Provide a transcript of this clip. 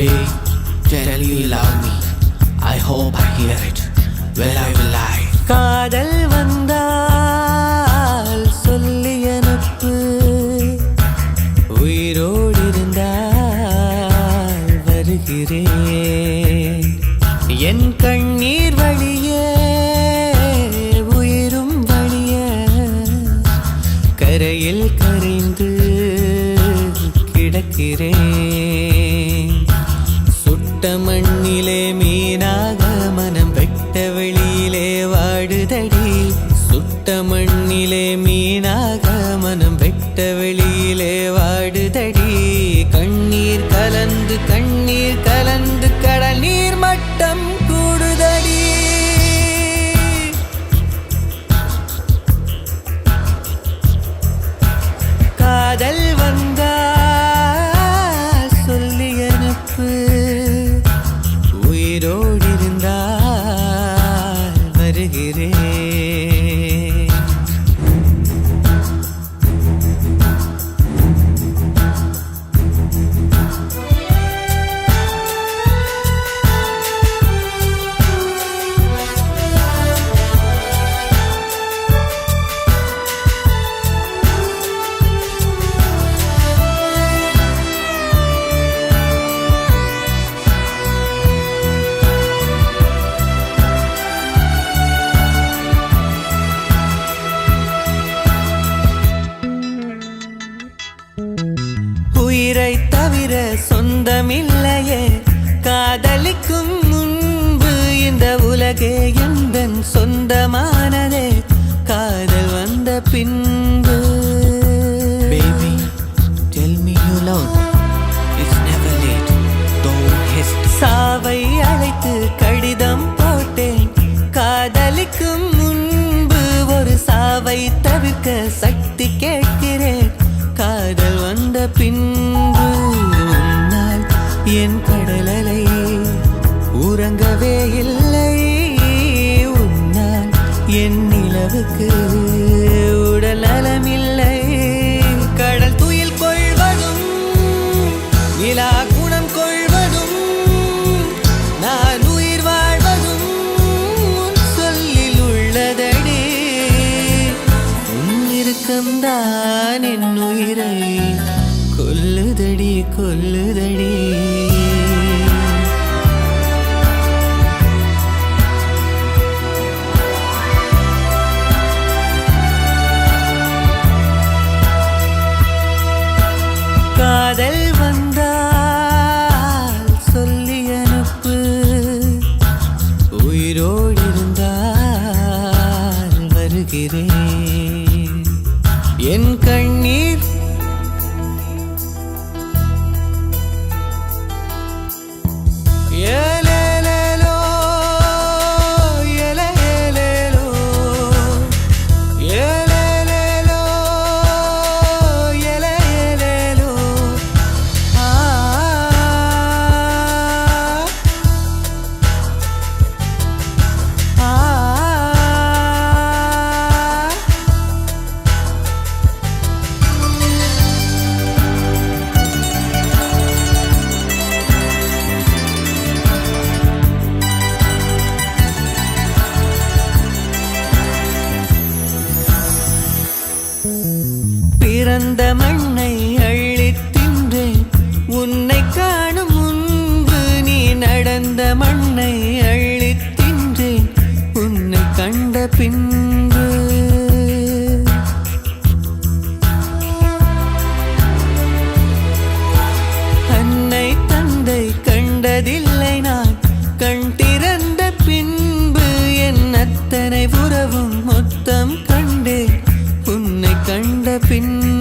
Tell you love me. I hope I hear it. Well, I will lie. காதல் வந்த மண்ணிலே மீனாக மனம் வெட்ட வெளியிலே வாடுதடி. சுட்ட மண்ணிலே மீனாக மனம் வெட்ட வெளியே রে சொந்தமில்லையே காதலிக்கும் முன்பு இந்த உலகே எந்தன் சொந்தமானதே காதல் வந்த பின்பு Baby, tell me you love. It's never late. Don't hesitate. சாவை அழைத்து கடிதம் போட்டேன் காதலிக்கும் முன்பு ஒரு சாவை தவிர்க்க சக்தி என் கடலலை உறங்கவே இல்லை. உன்னால் என் நிலவுக்கு உடல் நலமில்லை. கடல் துயில் கொள்வதும் நிலா குணம் கொள்வதும் நான் உயிர் வாழ்வதும் சொல்லில் உள்ளதடி. உன் இருக்கம்தான் என் உயிரை கொல்லுதடி கொல்லுதடி. என் கண்ணீர் பிறந்த மண்ணை அள்ளித் தின்றேன் உன்னை காணும் முன்பு நீ நடந்த மண்ணை அள்ளித் தின்றேன் உன்னை கண்ட பின்பு. அன்னை தந்தை கண்டதில்லை நான் கண் திறந்த பின்பு என் அத்தனை உறவும் மொத்தம் கண்டேன் உன்னை கண்ட பின்பு